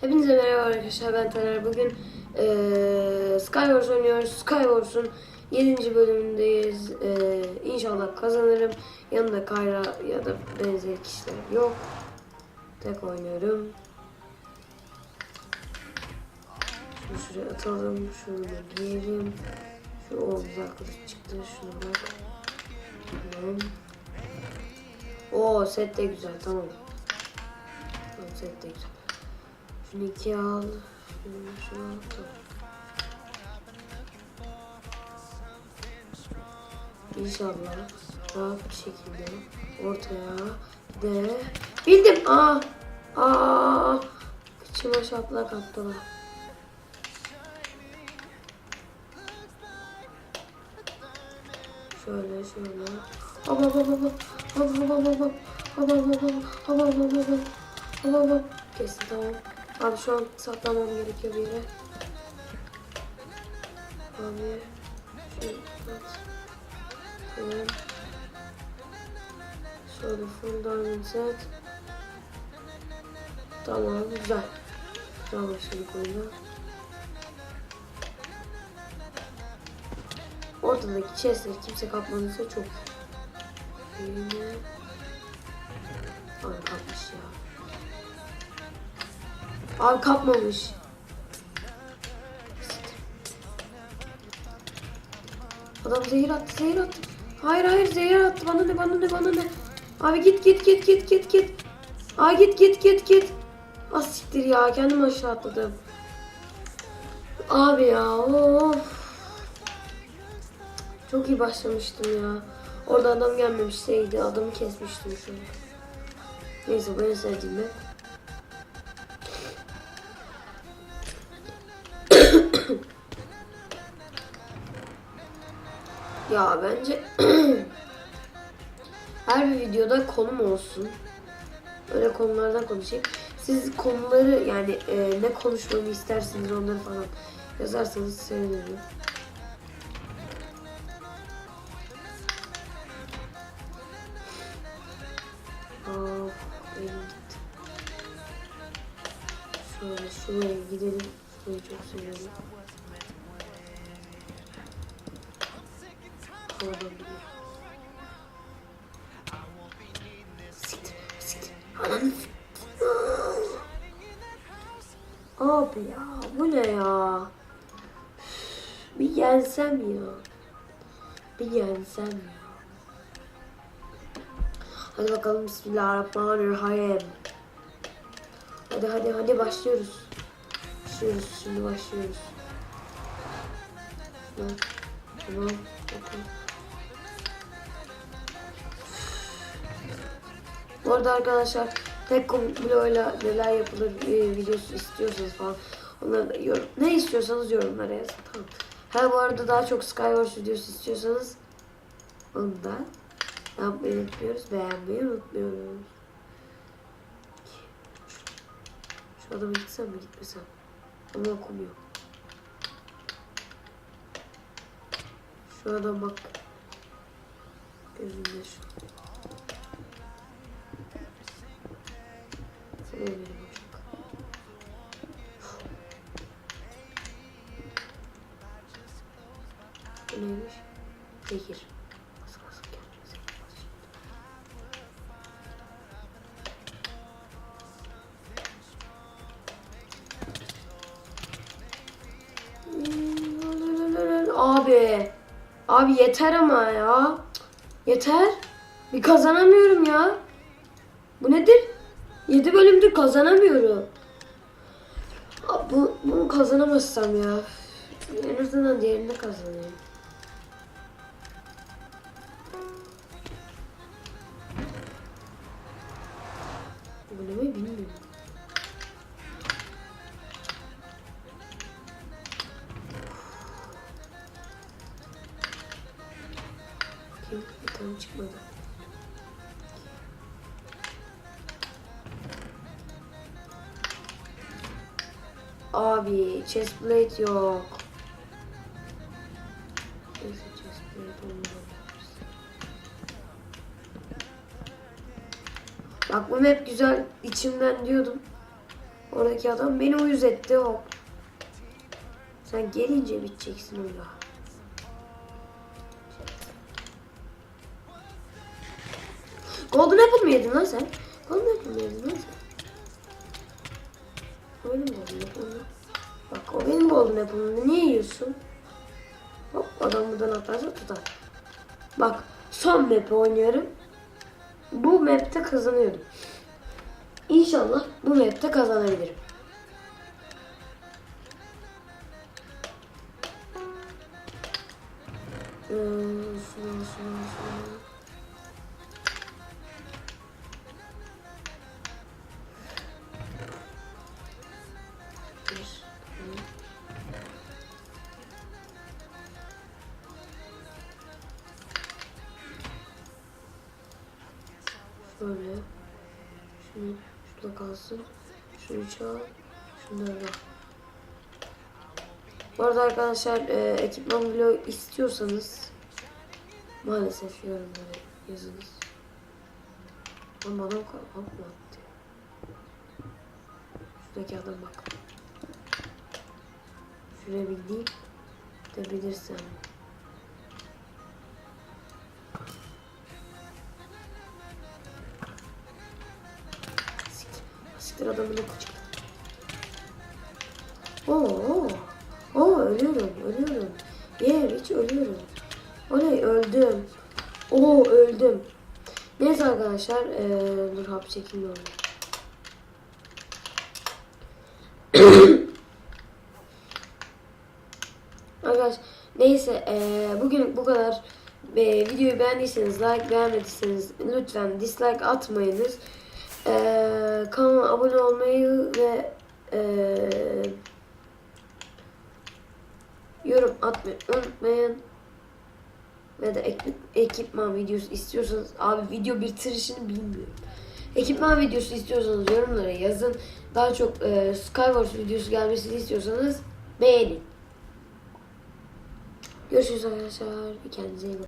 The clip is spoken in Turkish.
Hepinize merhaba arkadaşlar ben Taner. Bugün eee Skywars oynuyoruz. Skywars'un 7. bölümündeyiz. Eee inşallah kazanırım. Yanımda Kayra ya da benzer kişiler yok. Tek oynuyorum. Şunu şuraya atalım. Şunu giyelim. Şu omuzlar kılıç çıktı. Şunu bak. Tamam. Oo set de güzel. Tamam, set de güzel. Şunu iki al. Şunu, şunu al. İnşallah rahat bir şekilde ortaya de bildim. Aa! Aa! Kıçıma şaplak attılar. Şöyle şöyle. Hop hop hop hop. Hop hop hop hop. Hop hop hop hop. Hop hop Kesin tamam. Abi şu an saklamam gerekiyor bir yere. Abi şöyle at. Tamam. Şöyle full diamond set. Tamam güzel. Güzel başladık oyuna. Ortadaki chestleri kimse kapmadıysa çok iyi. Abi kapmış ya. Abi kapmamış. Adam zehir attı, zehir attı. Hayır hayır zehir attı. Bana ne, bana ne, bana ne. Abi git git git git git git. Ay git git git git. Az siktir ya kendim aşağı atladım. Abi ya of. Çok iyi başlamıştım ya. Orada adam gelmemişseydi adamı kesmiştim şu an. Neyse ben sevdiğim ya bence her bir videoda konum olsun. Öyle konulardan konuşayım. Siz konuları yani e, ne konuşmamı istersiniz onları falan yazarsanız sevinirim. Şuraya gidelim. Şurayı çok seviyorum. Siktir. Abi ya, bu ne ya? Bir yensem ya. Bir yensem ya. Hadi bakalım Bismillahirrahmanirrahim. Hadi hadi hadi başlıyoruz. Başlıyoruz şimdi başlıyoruz. Tamam. Tamam. Tamam. Bu arada arkadaşlar tek komployla neler yapılır e, videosu istiyorsanız falan onları yorum, ne istiyorsanız yorumlara yazın tamam. Ha bu arada daha çok Skywars videosu istiyorsanız onu da yapmayı unutmuyoruz. Beğenmeyi unutmuyoruz. Şu adamı gitsem mi gitmesem? Ama okumuyor. Şu adam bak. Gözümde şu. Neymiş? Zehir. Az kalsın kendime zehir. Abi. Abi yeter ama ya. Yeter. Bir kazanamıyorum ya. Bu nedir? 7 bölümdür kazanamıyorum. Bu, bunu kazanamazsam ya. En azından diğerinde kazanayım. Mi bilmiyorum. Bakayım bir tane çıkmadı. Abi chestplate yok. Bak bu map güzel içimden diyordum. Oradaki adam beni uyuz etti hop. Sen gelince biteceksin öyle. Golden Apple mi yedin lan sen? Golden Apple mi yedin lan sen? O benim Golden Apple'ım. Bak o benim Golden Apple'ımı niye yiyorsun? Hop adam buradan atlarsa tutar. Bak son map oynuyorum. Bu map'te kazanıyordum. İnşallah bu map'te kazanabilirim. Ee, şunu, şunu, şunu. Şöyle. Şunu şurada kalsın. Şunu çal. Şunları da. Bu arada arkadaşlar e, ekipman vlog istiyorsanız maalesef yorumlara yazınız. Ama adam kalmam mı attı? Şuradaki adam bak. Şuraya bildiğim de bilirsem. Siktir, siktir adamın oku çıktı. Oo, oo ölüyorum, ölüyorum. Ye, hiç ölüyorum. Oley öldüm. Oo öldüm. Neyse arkadaşlar, eee dur hap çekimde oldu. Arkadaşlar neyse eee, bugün bu kadar. Ve videoyu beğendiyseniz like beğenmediyseniz lütfen dislike atmayınız. Eee kanala abone olmayı ve eee, yorum atmayı unutmayın. Ve de ekip, ekipman videosu istiyorsanız abi video bitirişini bilmiyorum. Ekipman videosu istiyorsanız yorumlara yazın. Daha çok eee Skywars videosu gelmesini istiyorsanız beğenin. Görüşürüz arkadaşlar. Kendinize iyi bakın.